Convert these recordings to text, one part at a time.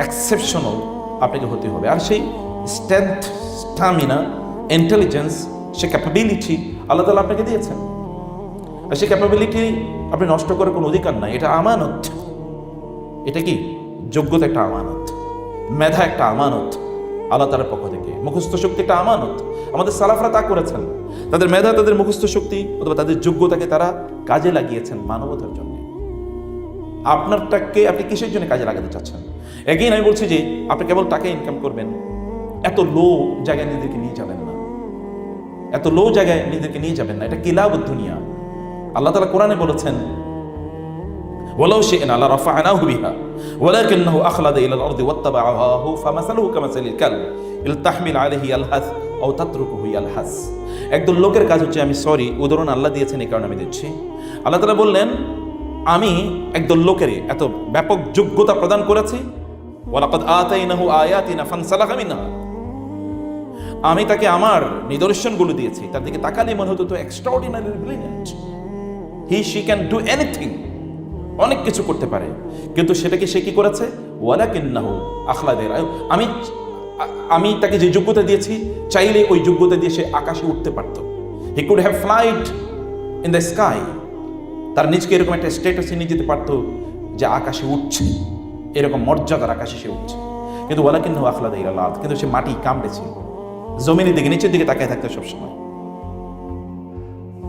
Exceptional আপনাকে হতে হবে। আর সেই স্ট্রেংথ স্টামিনা ইন্টেলিজেন্স সে ক্যাপাবিলিটি আল্লাহ তালা আপনাকে দিয়েছেন। আর সেই ক্যাপাবিলিটি আপনি নষ্ট করার কোনো অধিকার নাই, এটা আমানত। এটা কি? যোগ্যতা একটা আমানত। মেধা একটা আমানত আল্লাহ তালার পক্ষ থেকে। মুখস্থ শক্তি একটা আমানত। আমাদের সালাফরা তা করেছেন। তাদের মেধা, তাদের মুখস্থ শক্তি অথবা তাদের যোগ্যতাকে তারা কাজে লাগিয়েছেন মানবতার জন্য। আপনারটাকে আপনি কিসের জন্য কাজে লাগাতে চাচ্ছেন এগেইন আমি বলছি যে আপনি কেবল টাকা ইনকাম করবেন এত লো জায়গায় নিজেদেরকে নিয়ে যাবেন না এত লো জায়গায় নিজেদেরকে নিয়ে যাবেন না এটা কিলাব দুনিয়া আল্লাহ তালা কোরআনে বলেছেন ولو شئنا لرفعناه بها ولكنه أخلد إلى الأرض واتبع هواه فمثله كمثل الكلب إن تحمل عليه يلهث أو تتركه يلهث একদল লোকের কাজ হচ্ছে আমি সরি উদাহরণ আল্লাহ দিয়েছেন এই কারণে আমি দিচ্ছি আল্লাহ তালা বললেন আমি একদল লোকের এত ব্যাপক যোগ্যতা প্রদান করেছি। আমি তাকে আমার নিদর্শনগুলো দিয়েছি। তার দিকে তাকালে মনে হতো extraordinary brilliant he she can do anything অনেক কিছু করতে পারে। কিন্তু সেটাকে সে কি করেছে? ওয়ালা কিন্নাহু আখলাদের আমি আমি তাকে যে যোগ্যতা দিয়েছি চাইলে ওই যোগ্যতা দিয়ে সে আকাশে উঠতে পারত। He could have flight in the sky তার নিজকে এরকম একটা স্টেটাসে নিয়ে যেতে পারতো যে আকাশে উঠছে। এরকম মর্যাদার আকাশে সে উঠছে। কিন্তু ওয়ালা কিন্নাহু আখলাদ ইরালাদ কিন্তু সে মাটি কামড়েছে। জমিনের দিকে, নিচের দিকে তাকায় থাকতো সবসময়।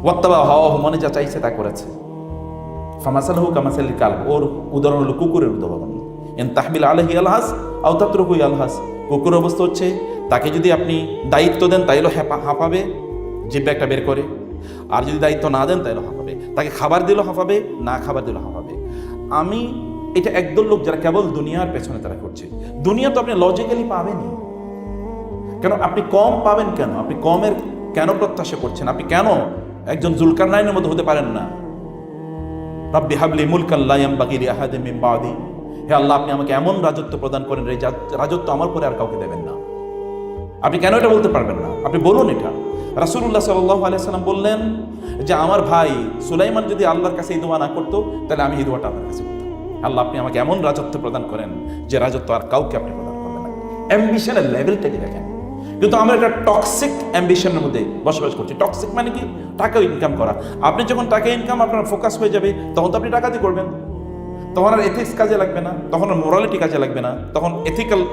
ওয়াক্তাবা হাওয়া মনে যা চাইছে তা করেছে। ফামাসালহু কামাসালিল কাল ওর উদাহরণ হলো কুকুরের উদাহরণ এন তাহমিল আলহি আলহাস, আও তাত্রকুই আলহাস। কুকুর অবস্থা হচ্ছে, তাকে যদি আপনি দায়িত্ব দেন, তাইলে হ্যাপা হাঁপাবে, জিব্বা একটা বের করে। আর যদি দায়িত্ব না দেন তাইলে হাঁপাবে তাকে খাবার দিলেও হাঁপাবে না খাবার দিলেও হাঁপাবে আমি এটা একদল লোক যারা কেবল দুনিয়ার পেছনে তারা করছে। দুনিয়া তো আপনি লজিক্যালি পাবেনই। কেন? আপনি কম পাবেন কেন? আপনি কমের কেন প্রত্যাশা করছেন? আপনি কেন একজন জুলকার নাইনের মতো হতে পারেন না? রব্বি হাবলি মুলকাল্লায়াম বাকিরি আহাদে মিন বাদি। হে আল্লাহ, আপনি আমাকে এমন রাজত্ব প্রদান করেন রাজত্ব আমার পরে আর কাউকে দেবেন না। আপনি কেন এটা বলতে পারবেন না? আপনি বলুন এটা। আলাইহি সাল্লাম বললেন যে, আমার ভাই সুলাইমান যদি আল্লাহর কাছে এই দোয়া না করতো, তাহলে আমি এই দোয়াটা আপনার কাছে করতাম। আল্লাহ, আপনি আমাকে এমন রাজত্ব প্রদান করেন যে রাজত্ব আর কাউকে আপনি প্রদান করবেন না। অ্যাম্বিশনের লেভেলটাকে দেখেন? কিন্তু আমরা একটা টক্সিক অ্যাম্বিশনের মধ্যে বসবাস করছি। টক্সিক মানে কি? টাকা ইনকাম করা। আপনি যখন টাকা ইনকাম আপনার ফোকাস হয়ে যাবে, তখন তো আপনি টাকাতে করবেন। তখন আর এথিক্স কাজে লাগবে না, তখন আর মোরালিটি কাজে লাগবে না, তখন এথিক্যাল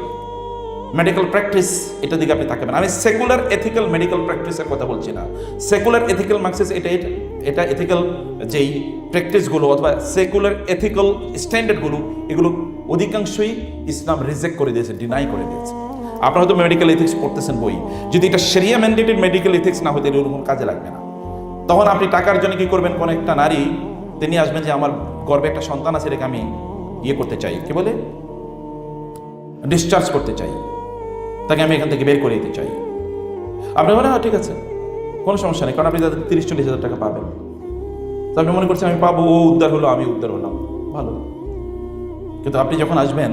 মেডিকেল প্র্যাকটিস এটা দিকে আপনি থাকবেন আমি সেকুলার এথিক্যাল মেডিকেল প্র্যাকটিসের কথা বলছি না। সেকুলার এথিক্যাল মার্কসিস এটা- এটা এথিক্যাল যেই প্র্যাকটিসগুলো অথবা সেকুলার এথিক্যাল স্ট্যান্ডার্ডগুলো এগুলো অধিকাংশই ইসলাম রিজেক্ট করে দিয়েছে ডিনাই করে দিয়েছে। আপনারা হয়তো মেডিকেল এথিক্স পড়তেছেন বই। যদি এটা সেরিয়া ম্যান্ডেটেড মেডিকেল এথিক্স না হতে এরকম কাজে লাগবে না। তখন আপনি টাকার জন্য কি করবেন? কোনো একটা নারী, তিনি আসবেন যে, আমার গর্বে একটা সন্তান আছে, এটাকে আমি ইয়ে করতে চাই। কি বলে? ডিসচার্জ করতে চাই। তাকে আমি এখান থেকে বের করে দিতে চাই। আপনি বলেন হ্যাঁ ঠিক আছে। কোনো সমস্যা নেই, কারণ আপনি তাদের তিরিশ, চল্লিশ হাজার টাকা পাবেন। তো আপনি মনে করছেন, আমি পাবো, ও উদ্ধার হলো, আমি উদ্ধার হলাম। ভালো। কিন্তু আপনি যখন আসবেন,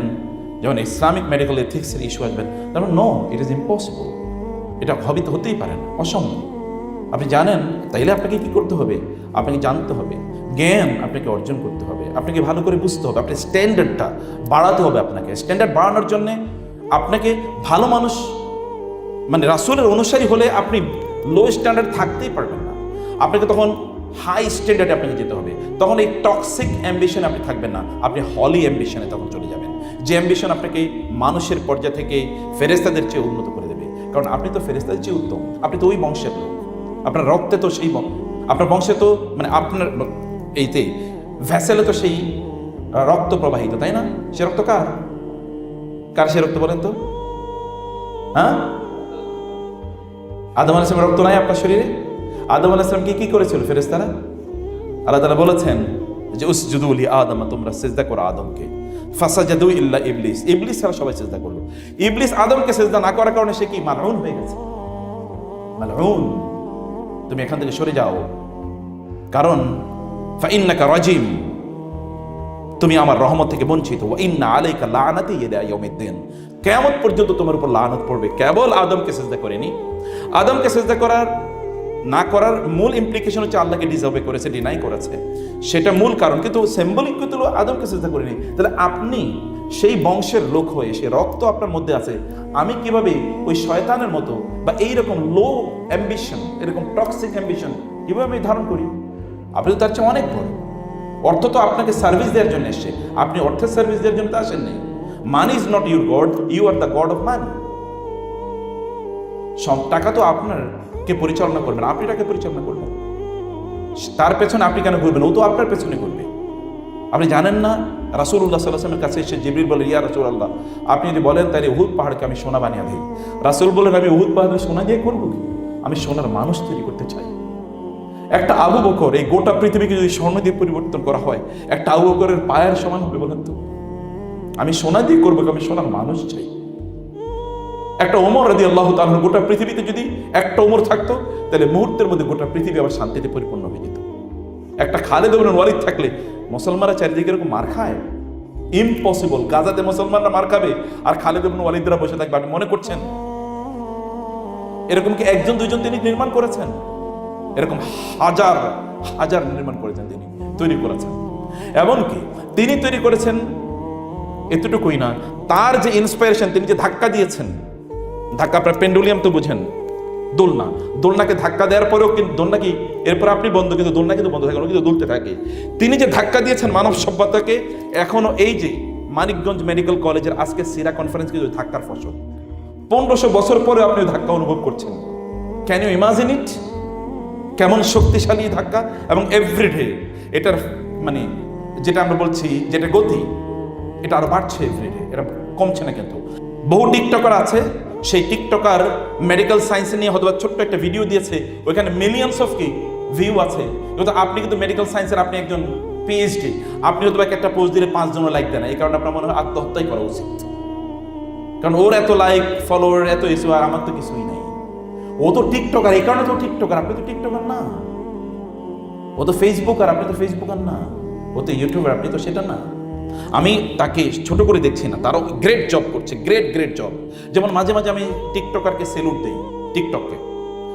যখন ইসলামিক মেডিকেল এথিক্সের ইস্যু আসবেন তখন নো ইট ইজ ইম্পসিবল এটা হবে তো হতেই পারে না, অসম্ভব। আপনি জানেন, তাইলে আপনাকে কি করতে হবে? আপনাকে জানতে হবে। জ্ঞান আপনাকে অর্জন করতে হবে। আপনাকে ভালো করে বুঝতে হবে। আপনার স্ট্যান্ডার্ডটা বাড়াতে হবে আপনাকে। স্ট্যান্ডার্ড বাড়ানোর জন্যে আপনাকে ভালো মানুষ মানে রাসূলের অনুসারী হলে আপনি লো স্ট্যান্ডার্ড থাকতেই পারবেন না। আপনাকে তখন হাই স্ট্যান্ডার্ডে আপনাকে যেতে হবে। তখন এই টক্সিক অ্যাম্বিশনে আপনি থাকবেন না। আপনি হলি অ্যাম্বিশনে তখন চলে যাবেন। যে অ্যাম্বিশন আপনাকে মানুষের পর্যায় থেকে ফেরেস্তাদের চেয়ে উন্নত করে দেবে। কারণ আপনি তো ফেরেস্তাদের চেয়ে উত্তম। আপনি তো ওই বংশের লোক। আপনার রক্তে তো সেই আপনার বংশে তো মানে আপনার এইতে ভ্যাসেলে তো সেই রক্ত প্রবাহিত, তাই না? সে রক্ত কার? কার সে রক্ত বলেন তো? হ্যাঁ? আদম আলাইসলাম রক্ত নাই আপনার শরীরে? আদম আলাইসলামকে কি কি করেছিল ফেরেস্তারা আল্লাহ তালা বলেছেন যে উস জুদুলি আদম, তোমরা সেজদা করো আদমকে। ফাসা জাদু ইল্লা ইবলিস। ইবলিস ছাড়া সবাই চেষ্টা করল। ইবলিস আদমকে সেজদা না করার কারণে সে কি? মালউন হয়ে গেছে। মালউন। তুমি এখান থেকে সরে যাও। কারণ ফাইন্নাকা রাজিম। তুমি আমার রহমত থেকে বঞ্চিত ইন্না আলাইকা লানাতি ইলা কিয়ামত পর্যন্ত তোমার উপর লানত পড়বে। কেবল আদমকে সিজদা করেনি আদমকে সিজদা করার, না করার মূল ইমপ্লিকেশন হচ্ছে আল্লাহকে ডিজার্ভে করেছে ডিনাই করেছে। সেটা মূল কারণ। কিন্তু সিম্বলিক কিন্তু আদমকে সিজদা করেনি। তাহলে আপনি সেই বংশের লোক হয়ে সে রক্ত আপনার মধ্যে আছে, আমি কীভাবে ওই শয়তানের মতো বা এইরকম লো অ্যাম্বিশন এরকম টক্সিক অ্যাম্বিশন কীভাবে আমি ধারণ করি? আপনি তো তার চেয়ে অনেক বড়। অর্থ তো আপনাকে সার্ভিস দেওয়ার জন্য এসছে। আপনি অর্থের সার্ভিস দেওয়ার জন্য তো আসেননি। Money is not your god you are the god of money সব টাকা তো আপনার কে পরিচালনা করবেন আপনি তাকে পরিচালনা করবেন। তার পেছনে আপনি কেন ঘুরবেন? ও তো আপনার পেছনে ঘুরবে। আপনি জানেন না? রাসুল্লাহ সাল্লাহামের কাছে এসে জিবরিল বলে ইয়া রাসুল আল্লাহ আপনি যদি বলেন, তাহলে উহুদ পাহাড়কে আমি সোনা বানিয়ে দিই। রাসুল বলেন আমি উহুদ পাহাড়ে সোনা দিয়ে করব কি? আমি সোনার মানুষ তৈরি করতে চাই। একটা আবু বকর, এই গোটা পৃথিবীকে যদি স্বর্ণ দিয়ে পরিবর্তন করা হয়, একটা আবু বকরের পায়ের সমান হবে বলেন তো? আমি সোনা দিয়ে করব আমি সোনার মানুষ চাই। একটা ওমর রাদি আল্লাহ তাআলা গোটা পৃথিবীতে যদি একটা ওমর থাকতো, তাহলে মুহূর্তের মধ্যে গোটা পৃথিবী আবার শান্তিতে পরিপূর্ণ হয়ে যেত। একটা খালেদ ইবনে ওয়ালিদ থাকলে মুসলমানরা চারিদিকে এরকম মার খায়। ইম্পসিবল গাজাতে মুসলমানরা মার খাবে, আর খালেদ ইবনে ওয়ালিদরা বসে থাকবে। আপনি মনে করছেন? এরকম কি একজন, দুইজন তিনি নির্মাণ করেছেন? এরকম হাজার হাজার নির্মাণ করেছেন তিনি, তৈরি করেছেন। এমনকি তিনি তৈরি করেছেন এতটুকুই না, তার যে ইন্সপায়ারেশন তিনি যে ধাক্কা দিয়েছেন, ধাক্কা আপনার পেন্ডুলিয়াম তো বুঝেন, দোলনা। দোলনাকে ধাক্কা দেওয়ার পরেও কিন্তু দোলনা কি, এরপর আপনি বন্ধ, কিন্তু দোলনা কিন্তু বন্ধ থাকে কিন্তু দুলতে থাকে। তিনি যে ধাক্কা দিয়েছেন মানব সভ্যতাকে, এখনও এই যে মানিকগঞ্জ মেডিকেল কলেজের আজকে সিরা কনফারেন্স কিন্তু ধাক্কার ফসল। পনেরোশো বছর পরে আপনি ধাক্কা অনুভব করছেন। ক্যান ইউ ইমাজিন ইট কেমন শক্তিশালী ধাক্কা এবং এভরিডে এটার মানে যেটা আমরা বলছি যেটা গতি, এটা আরও বাড়ছে এভরিডে এটা কমছে না কিন্তু। বহু টিকটকার আছে, সেই টিকটকার মেডিকেল সায়েন্স নিয়ে হয়তো ছোট্ট একটা ভিডিও দিয়েছে, ওইখানে মিলিয়নস অফ কি ভিউ আছে। কিন্তু আপনি কিন্তু মেডিকেল সায়েন্সের আপনি একজন পিএইচডি আপনি হয়তো একটা পোস্ট দিলে পাঁচজন লাইক দেন এই কারণে আপনার মনে হয় আত্মহত্যাই করা উচিত। কারণ ওর এত লাইক ফলোয়ার এত ইস্যু আর আমার তো কিছুই নাই। ও তো টিকটকার এই কারণে তো টিকটকার আপনি তো টিকটকার না। ও তো ফেসবুক আর আপনি তো ফেসবুক আর না। ও তো ইউটিউবার আপনি তো সেটা না। আমি তাকে ছোট করে দেখছি না, তারও গ্রেট জব করছে গ্রেট গ্রেট জব যেমন মাঝে মাঝে আমি টিকটকারকে সেলুট দিই টিকটককে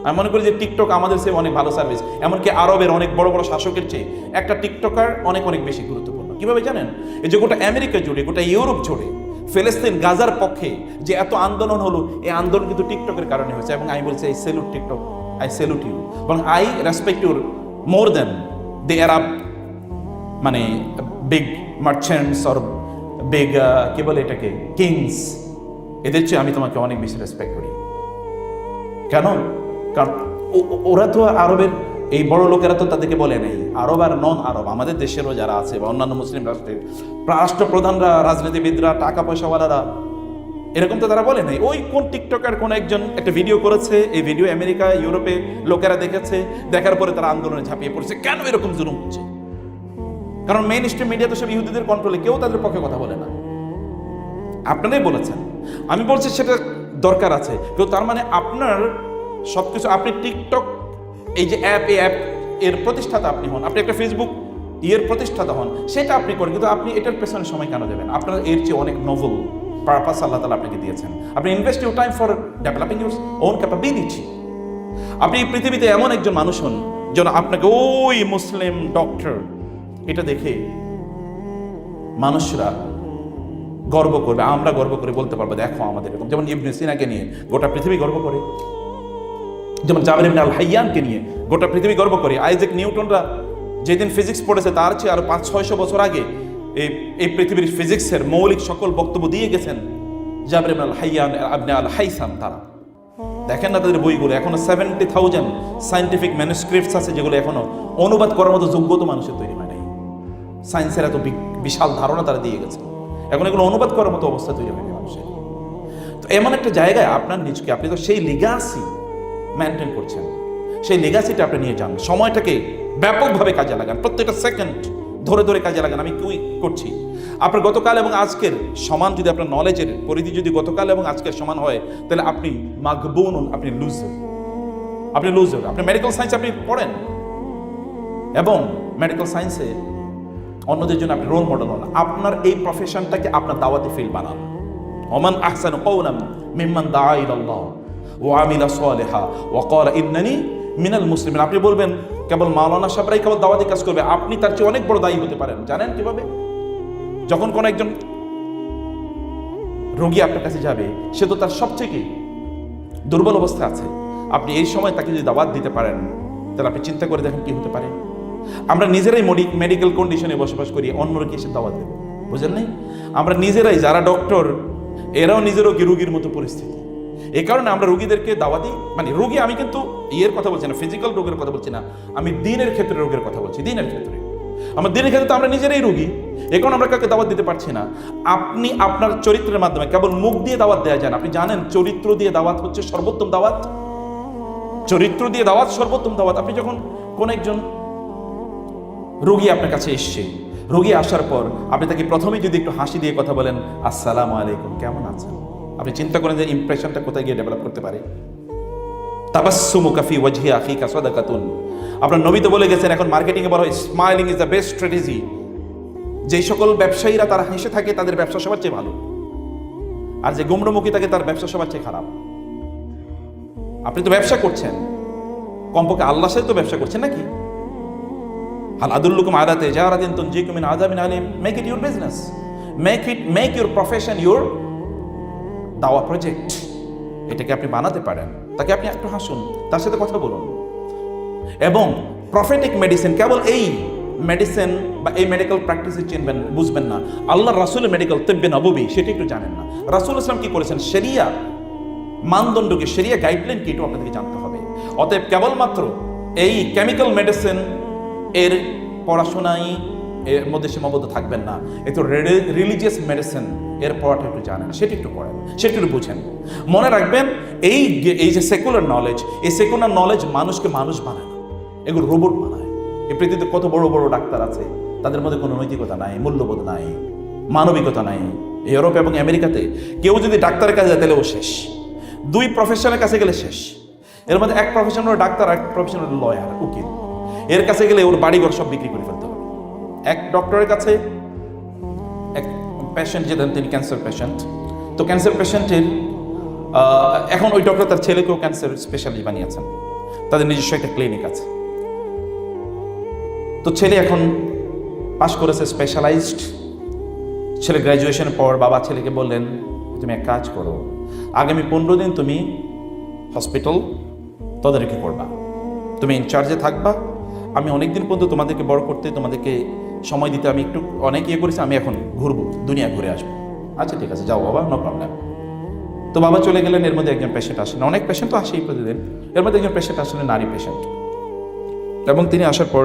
আমি মনে করি যে টিকটক আমাদের চেয়ে অনেক ভালো সার্ভিস এমনকি আরবের অনেক বড় বড় শাসকের চেয়ে একটা টিকটকার অনেক অনেক বেশি গুরুত্বপূর্ণ। কীভাবে জানেন? এই যে গোটা আমেরিকা জুড়ে, গোটা ইউরোপ জুড়ে ফিলিস্তিন গাজার পক্ষে যে এত আন্দোলন হলো, এই আন্দোলন কিন্তু টিকটকের কারণে হয়েছে এবং আমি বলছি I salute TikTok I salute you এবং I respect your more than they Arab মানে বিগ মার্চেন্টস অর বিগ কি বলে এটাকে কিংস এদের চেয়ে আমি তোমাকে অনেক বেশি রেসপেক্ট করি। কেন? কারণ ওরা তো আরবের এই বড় লোকেরা তো তাদেরকে বলে নেই, আরব আর নন আরব, আমাদের দেশেরও যারা আছে বা অন্যান্য মুসলিম রাষ্ট্রের রাষ্ট্রপ্রধানরা, রাজনীতিবিদরা টাকা পয়সাওয়ালারা এরকম তো তারা বলে নাই। ওই কোন টিকটকার, কোন একজন একটা ভিডিও করেছে, এই ভিডিও আমেরিকা, ইউরোপে লোকেরা দেখেছে, দেখার পরে তারা আন্দোলনে ঝাঁপিয়ে পড়ছে। কেন এরকম জুলুম হচ্ছে? কারণ মেইন স্ট্রিম মিডিয়া তো সব ইহুদিদের কন্ট্রোলে কেউ তাদের পক্ষে কথা বলে না। আপনারাই বলেছেন। আমি বলছি সেটা দরকার আছে। কেউ তার মানে আপনার সবকিছু, আপনি টিকটক এই যে অ্যাপ এই অ্যাপ এর প্রতিষ্ঠাতা আপনি হন। আপনি একটা ফেসবুক ইয়ের প্রতিষ্ঠাতা হন। সেটা আপনি করেন, কিন্তু আপনি এটার পেছনে সময় কেন দেবেন? আপনার এর চেয়ে অনেক নোভেল পারপাস আল্লাহ তালা আপনাকে দিয়েছেন। আপনি invest your time for developing your own capability আপনি এই পৃথিবীতে এমন একজন মানুষ হন, যেন আপনাকে ওই মুসলিম ডক্টর এটা দেখে মানুষরা গর্ব করবে, আমরা গর্ব করে বলতে পারব, দেখো আমাদের এরকম। যেমন ইবনে সিনাকে নিয়ে গোটা পৃথিবী গর্ব করে। যেমন জাবের আল হাইয়ানকে নিয়ে গোটা পৃথিবী গর্ব করে। আইজেক নিউটনরা যেদিন ফিজিক্স পড়েছে, তার চেয়ে আরও পাঁচ, ছয়শো বছর আগে এই এই পৃথিবীর ফিজিক্সের মৌলিক সকল বক্তব্য দিয়ে গেছেন Jabir al Hayyan ibn al Haytham তারা। দেখেন না তাদের বইগুলো, এখনও সেভেন্টি থাউজেন্ড সাইন্টিফিক ম্যানুস্ক্রিপ্টস আছে যেগুলো এখনও অনুবাদ করার মতো যোগ্যতা মানুষের তৈরি হয় নাই। সায়েন্সের এত বিশাল ধারণা তারা দিয়ে গেছে। এখন এগুলো অনুবাদ করার মতো অবস্থা তৈরি হয়নি মানুষের। তো এমন একটা জায়গায় আপনার নিজকে, আপনি তো সেই লিগাসি মেনটেন করছেন। সেই লেগাসিটা আপনি নিয়ে যান। সময়টাকে ব্যাপকভাবে কাজে লাগান। প্রত্যেকটা সেকেন্ড ধরে ধরে কাজে লাগান। আমি কি করছি? আপনার গতকাল এবং আজকের সমান যদি আপনার নলেজের পরিধি যদি গতকাল এবং আজকের সমান হয়, তাহলে আপনি মাগবুন, আপনি লুজার আপনি লুজার আপনি মেডিকেল সায়েন্স আপনি পড়েন। এবং মেডিকেল সায়েন্সে অন্যদের জন্য আপনি রোল মডেল হন। আপনার এই প্রফেশনটাকে আপনার দাওয়াতি ফিল বানান। ওমান আহসানু কওলাম মিম্মান দাআ ইলাল্লাহ। আপনি বলবেন, কেবল মাওলানা সাহেবরাই কেবল দাওয়াতি কাজ করবে। আপনি তার চেয়ে অনেক বড় দায়ী হতে পারেন। জানেন কীভাবে? যখন কোন একজন রোগী আপনার কাছে যাবে, সে তো তার সবচেয়ে কি? দুর্বল অবস্থা আছে। আপনি এই সময় তাকে যদি দাওয়াত দিতে পারেন, তাহলে আপনি চিন্তা করে দেখেন কি হতে পারে। আমরা নিজেরাই মেডিকেল কন্ডিশনে বসবাস করি, অন্য রোগী এসে দাওয়াত দেবো। বুঝলেন নাই? আমরা নিজেরাই যারা ডক্টর এরাও নিজেরও কি রোগীর মতো পরিস্থিতি। এই কারণে আমরা রোগীদেরকে দাওয়া দিই মানে রোগী আমি কিন্তু ইয়ের কথা বলছি না ফিজিক্যাল রোগের কথা বলছি না, আমি দিনের ক্ষেত্রে রোগের কথা বলছি, দিনের ক্ষেত্রে। আমার দিনের ক্ষেত্রে তো আমরা নিজেরাই রোগী এখন আমরা কাউকে দাওয়াত দিতে পারছি না। আপনি আপনার চরিত্রের মাধ্যমে, কেবল মুখ দিয়ে দাওয়াত দেওয়া যায় না, আপনি জানেন চরিত্র দিয়ে দাওয়াত হচ্ছে সর্বোত্তম দাওয়াত? চরিত্র দিয়ে দাওয়াত সর্বোত্তম দাওয়াত। আপনি যখন কোন একজন রোগী আপনার কাছে এসছে, রোগী আসার পর আপনি তাকে প্রথমে যদি একটু হাসি দিয়ে কথা বলেন, আসসালামু আলাইকুম, কেমন আছেন? আপনি চিন্তা করেন যে ইমপ্রেশনটা কোথায় গিয়ে ডেভেলপ করতে পারে। তাবাসসুমু কাফি ওয়াজহি আখিকা আপনার নবী তো বলে গেছেন, এখন মার্কেটিং এ বলা হয় smiling is the best strategy যেই সকল ব্যবসায়ীরা তারা হেসে থাকে, তাদের ব্যবসা সবার চেয়ে ভালো। আর যে গুমরমুখী থাকে তার ব্যবসা সবার চেয়ে খারাপ। আপনি তো ব্যবসা করছেন। কমপক্ষে আল্লাহ সাথে তো ব্যবসা করছেন নাকি? হাল আদুল্লুকুম আদাতে জাহারাদিন তুনজিকুম মিন আযাবিন আলিম। Make it your business make it make your profession your দাওয়া প্রজেক্ট এটাকে আপনি বানাতে পারেন। তাকে আপনি একটু হাসুন, তার সাথে কথা বলুন। এবং প্রফেটিক মেডিসিন কেবল এই মেডিসিন বা এই মেডিকেল প্র্যাকটিসে চিনবেন, বুঝবেন না। আল্লাহ রাসুলের মেডিকেল তেব্বে নববী, সেটা একটু জানেন না। রাসুল ইসলাম কি করেছেন? সেরিয়া মানদণ্ডকে সেরিয়া গাইডলাইন কি, এটাও আপনাদেরকে জানতে হবে। অতএব কেবলমাত্র এই কেমিক্যাল মেডিসিন এর পড়াশোনাই এর মধ্যে সীমাবদ্ধ থাকবেন না। একটু রিলিজিয়াস মেডিসিন এর পড়াটা একটু জানেন, সেটি একটু পড়েন, সেটা একটু বুঝেন। মনে রাখবেন, এই এই যে সেকুলার নলেজ এই সেকুলার নলেজ মানুষকে মানুষ বানায় না। এগুলো রোবট বানায়। এই পৃথিবীতে কত বড় বড় ডাক্তার আছে, তাদের মধ্যে কোনো নৈতিকতা নাই, মূল্যবোধ নাই, মানবিকতা নাই। ইউরোপ এবং আমেরিকাতে কেউ যদি ডাক্তারের কাছে যায়, তাহলে ও শেষ। দুই প্রফেশনের কাছে গেলে শেষ। এর মধ্যে এক প্রফেশন ডাক্তার এক প্রফেশন হলো লয়ার উকিল। এর কাছে গেলে ওর বাড়িঘর সব বিক্রি করে এক ডক্টরের কাছে এক পেশেন্ট যেতেন তিনি ক্যান্সার পেশেন্ট তো ক্যান্সার পেশেন্টের এখন ওই ডক্টর তার ছেলেকেও ক্যান্সার স্পেশালিস্ট বানিয়েছেন। তাদের নিজস্ব একটা ক্লিনিক আছে। তো ছেলে এখন পাশ করেছে স্পেশালাইজড ছেলে গ্র্যাজুয়েশনের পর বাবা ছেলেকে বললেন, তুমি এক কাজ করো, আগামী পনেরো দিন তুমি হসপিটাল তদারকি করবা। তুমি ইনচার্জে থাকবা। আমি অনেক দিন পর্যন্ত তোমাদেরকে বড় করতে, তোমাদেরকে সময় দিতে আমি একটু অনেক ইয়ে করেছি, আমি এখন ঘুরবো, দুনিয়া ঘুরে আসব। আচ্ছা ঠিক আছে, যাও বাবা নো প্রবলেম তো বাবা চলে গেলেন, এর মধ্যে একজন পেশেন্ট আসেন। অনেক পেশেন্ট তো আসেই প্রতিদিন। এর মধ্যে একজন পেশেন্ট আসলেন নারী পেশেন্ট এবং তিনি আসার পর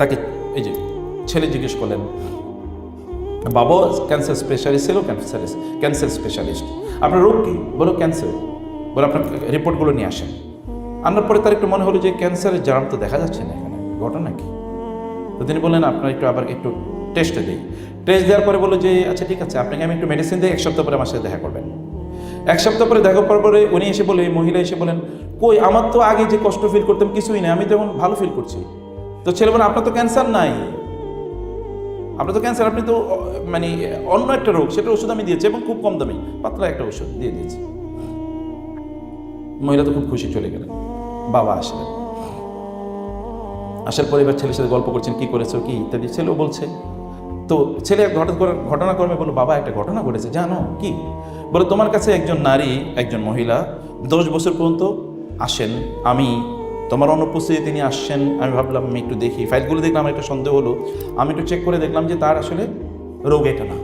তাকে এই যে ছেলে জিজ্ঞেস করলেন, বাবা ক্যান্সার স্পেশালিস্ট ছিল? ক্যান্সার ক্যান্সার স্পেশালিস্ট আপনার রোগ কি? বলো ক্যান্সার বলে, আপনার রিপোর্টগুলো নিয়ে আসেন। আনার পরে তার একটু মনে হলো যে ক্যান্সারের জার্ম তো দেখা যাচ্ছে না এখানে। ঘটনা কি? তো তিনি বললেন, আপনার একটু আবার একটু টেস্টে দিই। টেস্ট দেওয়ার পরে বলল যে আচ্ছা ঠিক আছে, আপনাকে আমি একটু মেডিসিন দিই, এক সপ্তাহ পরে আমার সাথে দেখা করবেন। এক সপ্তাহ পরে দেখা করার পরে উনি এসে বলে, মহিলা এসে বলেন, কই, আমার তো আগে যে কষ্ট ফিল করতাম কিছুই না আমি তো এখন ভালো ফিল করছি। তো ছেলে বলে আপনার তো ক্যান্সার নাই। আপনার তো ক্যান্সার আপনি তো মানে অন্য একটা রোগ সেটা ওষুধ আমি দিয়েছি এবং খুব কম দামি, পাতলা একটা ওষুধ দিয়ে দিয়েছি। মহিলা তো খুব খুশি চলে গেলেন, বাবা আসলেন। আসার পরে এবার ছেলের সাথে গল্প করছেন, কি করেছ, কি ইত্যাদি। ছেলেও বলছে, তো ছেলে এক ঘটনা করে ঘটনাক্রমে বলল, বাবা, একটা ঘটনা ঘটেছে, জানো, কি? বলে, তোমার কাছে একজন নারী, একজন মহিলা দশ বছর পর্যন্ত আসেন, আমি তোমার অনুপস্থিতি তিনি আসছেন, আমি ভাবলাম, আমি একটু দেখি। ফাইলগুলো দেখলাম, আমার একটা সন্দেহ হলো, আমি একটু চেক করে দেখলাম যে তার আসলে রোগ এটা না।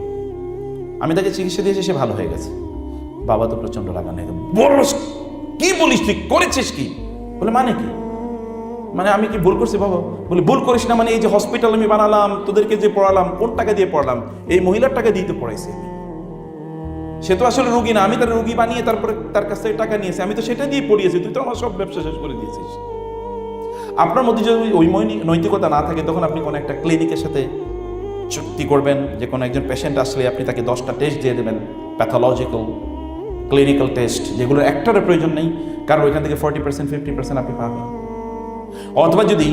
আমি তাকে চিকিৎসা দিয়েছি, সে ভালো হয়ে গেছে। বাবা তো প্রচণ্ড লাগানো বলস, কি বলিস তুই? করেছিস কি? বলে মানে কি? মানে আমি কি ভুল করছি বাবা? বলে, ভুল করিস না মানে এই যে হসপিটাল আমি বানালাম, তোদেরকে যে পড়ালাম কোন টাকা দিয়ে পড়ালাম? এই মহিলার টাকা দিয়ে তো পড়াইছি সে তো আসলে রুগী না, আমি তার রুগী বানিয়ে তারপরে তার কাছ থেকে টাকা নিয়েছি, আমি তো সেটা দিয়ে পড়িয়েছি, তুই তো আমার সব ব্যবসা শেষ করে দিয়েছিস। আপনার মধ্যে যদি ওই নৈতিকতা না থাকে, তখন আপনি কোনো একটা ক্লিনিকের সাথে চুক্তি করবেন, যে কোনো একজন পেশেন্ট আসলে আপনি তাকে দশটা টেস্ট দিয়ে দেবেন প্যাথোলজিক্যাল ক্লিনিক্যাল টেস্ট যেগুলোর একটারও প্রয়োজন নেই, কারণ ওইখান থেকে ফর্টি পার্সেন্ট ফিফটি পার্সেন্ট আপনি পাবেন। অথবা যদি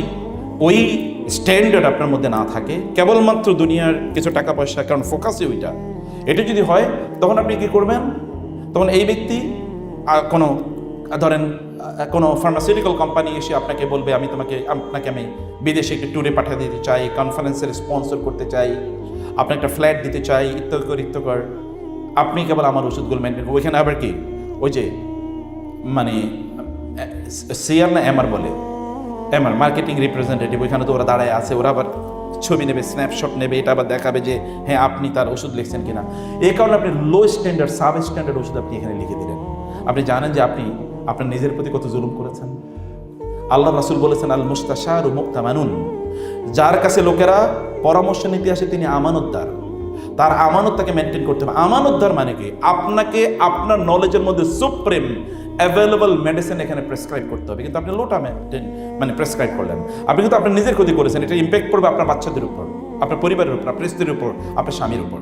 ওই স্ট্যান্ডার্ড আপনার মধ্যে না থাকে, কেবলমাত্র দুনিয়ার কিছু টাকা পয়সা, কারণ ফোকাসই ওইটা, এটা যদি হয়, তখন আপনি কি করবেন? তখন এই ব্যক্তি কোনো, ধরেন কোনো ফার্মাসিউটিক্যাল কোম্পানি এসে আপনাকে বলবে, আমি তোমাকে, আপনাকে আমি বিদেশে একটি ট্যুরে পাঠিয়ে দিতে চাই কনফারেন্সের স্পন্সর করতে চাই আপনার একটা ফ্ল্যাট দিতে চাই, ইত্যাদি ইত্যাদি আপনি কেবল আমার ওষুধগুলো মেনটেন ওইখানে আবার কি? ওই যে মানে সিআর না এমআর বলে? এমআর মার্কেটিং রিপ্রেজেন্টেটিভ ওইখানে তো ওরা দাঁড়ায় আছে। ওরা আবার ছবি নেবে স্ন্যাপশট নেবে, এটা আবার দেখাবে যে হ্যাঁ আপনি তার ওষুধ লিখছেন কিনা। এই কারণে আপনি লো স্ট্যান্ডার্ড সাব স্ট্যান্ডার্ড ওষুধ আপনি এখানে লিখে দিলেন। আপনি জানেন যে আপনি, আপনার নিজের প্রতি কত জুলুম করেছেন। আল্লাহ রাসুল বলেছেন আল মুস্তাশার মুক্তামানুন। যার কাছে লোকেরা পরামর্শ নিতে আসে, তিনি আমানতদার। তার আমানত তাকে মেনটেন করতে হবে। আমানতদার মানে কি? আপনাকে আপনার নলেজের মধ্যে সুপ্রিম অ্যাভেলেবল মেডিসিন এখানে প্রেসক্রাইব করতে হবে। কিন্তু আপনি লোটা মানে প্রেসক্রাইব করলেন। আপনি কিন্তু আপনার নিজের ক্ষতি করেছেন, এটা ইম্প্যাক্ট করবে আপনার বাচ্চাদের উপর, আপনার পরিবারের উপর, আপনার স্ত্রীর উপর, আপনার স্বামীর উপর।